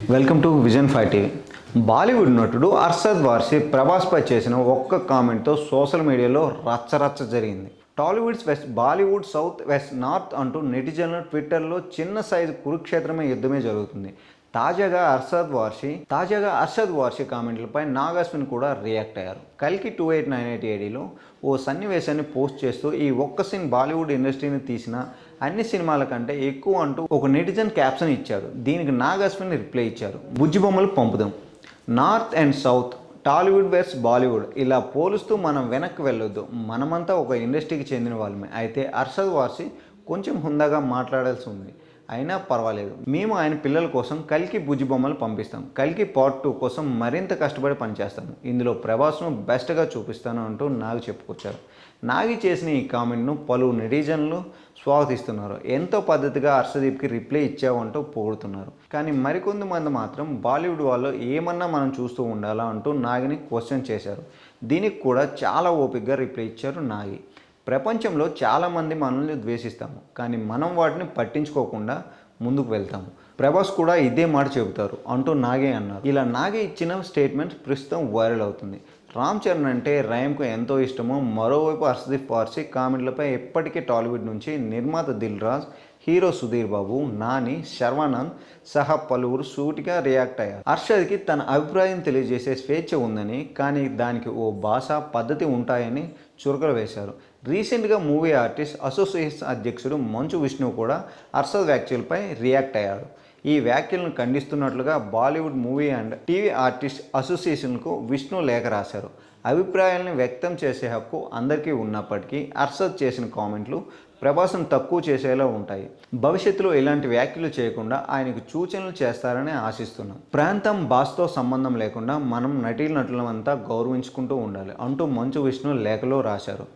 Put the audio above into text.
Welcome to vision five TV. Bollywood నటుడు అర్షద్ వార్సి ప్రభాస్పై చేసిన ఒక్క కామెంట్తో సోషల్ మీడియాలో రచ్చరచ్చ జరిగింది. Tollywoods west Bollywood south west north అంటూ నెటిజన్లు ట్విట్టర్లో చిన్న సైజు కురుక్షేత్రమే యుద్ధమే జరుగుతుంది. తాజాగా అర్షద్ వార్షి తాజాగా అర్షద్ వార్షి కామెంట్లపై నాగాశ్విన్ కూడా రియాక్ట్ అయ్యారు. కల్కి టూ ఎయిట్ నైన్ ఎయిట్ ఏడీలో ఓ సన్నివేశాన్ని పోస్ట్ చేస్తూ ఈ ఒక్క సీన్ బాలీవుడ్ ఇండస్ట్రీని తీసిన అన్ని సినిమాల కంటే ఎక్కువ అంటూ ఒక నెటిజన్ క్యాప్షన్ ఇచ్చాడు దీనికి నాగాశ్విన్ రిప్లై ఇచ్చారు. బుజ్జి బొమ్మలు పంపుదాం. North and south Tollywood versus Bollywood ఇలా పోలుస్తూ మనం వెనక్కి వెళ్ళొద్దు. మనమంతా ఒక ఇండస్ట్రీకి చెందిన వాళ్ళమే. అయితే అర్షద్ వార్సి కొంచెం హుందాగా మాట్లాడాల్సి ఉంది. అయినా పర్వాలేదు. మేము ఆయన పిల్లల కోసం కల్కి బుజ్జి బొమ్మలు పంపిస్తాం. కల్కి పార్ట్ టూ కోసం మరింత కష్టపడి పనిచేస్తాము. ఇందులో ప్రభాస్ను బెస్ట్గా చూపిస్తాను అంటూ నాగి చెప్పుకొచ్చారు. నాగి చేసిన ఈ కామెంట్ను పలు నెటిజన్లు స్వాగతిస్తున్నారు. ఎంతో పద్ధతిగా హర్షదీప్కి రిప్లై ఇచ్చావు అంటూ పొగుడుతున్నారు. కానీ మరికొంతమంది మాత్రం బాలీవుడ్ వాళ్ళు ఏమన్నా మనం చూస్తూ ఉండాలా అంటూ నాగిని క్వశ్చన్ చేశారు. దీనికి కూడా చాలా ఓపికగా రిప్లై ఇచ్చారు నాగి. ప్రపంచంలో చాలామంది మనల్ని ద్వేషిస్తాము కానీ మనం వాటిని పట్టించుకోకుండా ముందుకు వెళ్తాము. ప్రభాస్ కూడా ఇదే మాట చెబుతారు అంటూ నాగే అన్నారు. ఇలా నాగే ఇచ్చిన స్టేట్మెంట్ ప్రస్తుతం వైరల్ అవుతుంది. రామ్ చరణ్ అంటే రైమ్కు ఎంతో ఇష్టమో. మరోవైపు అర్షదీప్ పార్సీ కామెంట్లపై ఎప్పటికీ టాలీవుడ్ నుంచి నిర్మాత దిల్ రాజ్ హీరో సుధీర్ బాబు నాని శర్వానంద్ సహా పలువురు సూటిగా రియాక్ట్ అయ్యారు. హర్షద్కి తన అభిప్రాయం తెలియజేసే స్వేచ్ఛ ఉందని కానీ దానికి ఓ భాష పద్ధతి ఉంటాయని చురకలు వేశారు. రీసెంట్గా మూవీ ఆర్టిస్ట్ అసోసియేషన్ అధ్యక్షుడు మంచు విష్ణు కూడా హర్షద్ వ్యాఖ్యలపై రియాక్ట్ అయ్యాడు ఈ వ్యాఖ్యలను ఖండిస్తున్నట్లుగా Bollywood movie and TV artist అసోసియేషన్కు Vishnu లేఖ రాశారు. అభిప్రాయాలను వ్యక్తం చేసే హక్కు అందరికీ ఉన్నప్పటికీ అర్సద్ చేసిన కామెంట్లు ప్రభాసం తక్కువ చేసేలా ఉంటాయి. భవిష్యత్తులో ఇలాంటి వ్యాఖ్యలు చేయకుండా ఆయనకు సూచనలు చేస్తారని ఆశిస్తున్నాం. ప్రాంతం భాషతో సంబంధం లేకుండా మనం నటీ నటులమంతా గౌరవించుకుంటూ ఉండాలి అంటూ మంచు విష్ణు లేఖలో రాశారు.